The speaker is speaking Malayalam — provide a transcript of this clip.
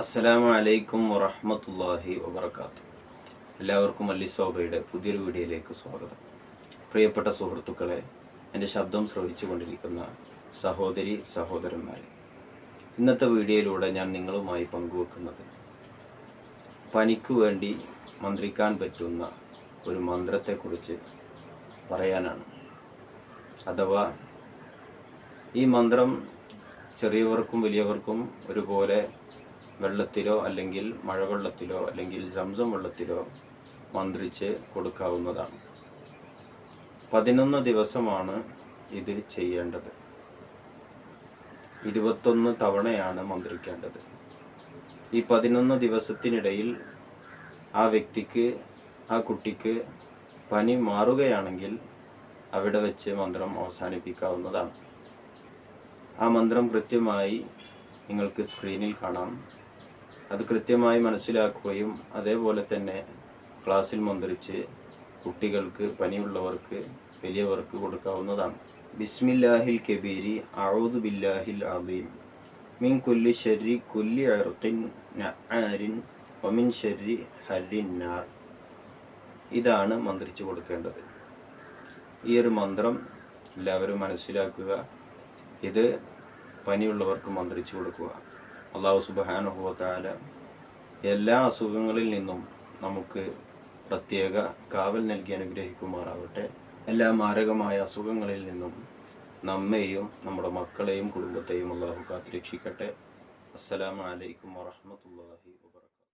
അസ്സലാമു അലൈക്കും വറഹമത്തല്ലാഹി വബർക്കാത്തു എല്ലാവർക്കും അല്ലി സോബയുടെ പുതിയൊരു വീഡിയോയിലേക്ക് സ്വാഗതം. പ്രിയപ്പെട്ട സുഹൃത്തുക്കളെ എന്റെ ശബ്ദം ശ്രവിച്ചു കൊണ്ടിരിക്കുന്ന സഹോദരി സഹോദരന്മാരെ ഇന്നത്തെ വീഡിയോയിലൂടെ ഞാൻ നിങ്ങളുമായി പങ്കുവെക്കുന്നത് പനിക്ക് വേണ്ടി മന്ത്രിക്കാൻ പറ്റുന്ന ഒരു മന്ത്രത്തെക്കുറിച്ച് പറയാനാണ്. അഥവാ ഈ മന്ത്രം ചെറിയവർക്കും വലിയവർക്കും ഒരുപോലെ വെള്ളത്തിലോ അല്ലെങ്കിൽ മഴവെള്ളത്തിലോ അല്ലെങ്കിൽ സംസം വെള്ളത്തിലോ മന്ത്രിച്ച് കൊടുക്കാവുന്നതാണ്. പതിനൊന്ന് ദിവസമാണ് ഇത് ചെയ്യേണ്ടത്. ഇരുപത്തൊന്ന് തവണയാണ് മന്ത്രിക്കേണ്ടത്. ഈ പതിനൊന്ന് ദിവസത്തിനിടയിൽ ആ വ്യക്തിക്ക് ആ കുട്ടിക്ക് പനി മാറുകയാണെങ്കിൽ അവിടെ വെച്ച് മന്ത്രം അവസാനിപ്പിക്കാവുന്നതാണ്. ആ മന്ത്രം കൃത്യമായി നിങ്ങൾക്ക് സ്ക്രീനിൽ കാണാം. അത് കൃത്യമായി മനസ്സിലാക്കുകയും അതേപോലെ തന്നെ ക്ലാസ്സിൽ മന്ത്രിച്ച് കുട്ടികൾക്ക് പനിയുള്ളവർക്ക് വലിയവർക്ക് കൊടുക്കാവുന്നതാണ്. ബിസ്മില്ലാഹിൽ കബീരി അഊദു ബില്ലാഹിൽ അദീം. മിൻ കുല്ലി ഷർരി കുല്ലി അർഖിൻ നആരിൻ ഒമിൻ ഷർരി ഹരിൻ നാർ. ഇതാണ് മന്ത്രിച്ചു കൊടുക്കേണ്ടത്. ഈ ഒരു മന്ത്രം എല്ലാവരും മനസ്സിലാക്കുക. ഇത് പനിയുള്ളവർക്ക് മന്ത്രിച്ചു കൊടുക്കുക. അള്ളാഹു സുബാനുഭവത്താല എല്ലാ അസുഖങ്ങളിൽ നിന്നും നമുക്ക് പ്രത്യേക കാവൽ നൽകി അനുഗ്രഹിക്കുമാറാവട്ടെ. എല്ലാ മാരകമായ അസുഖങ്ങളിൽ നിന്നും നമ്മെയും നമ്മുടെ മക്കളെയും കുടുംബത്തെയും അള്ളാഹു കാത്തിരക്ഷിക്കട്ടെ. അസ്സലാമലൈക്കും വറഹമത്തല്ലാഹി വാ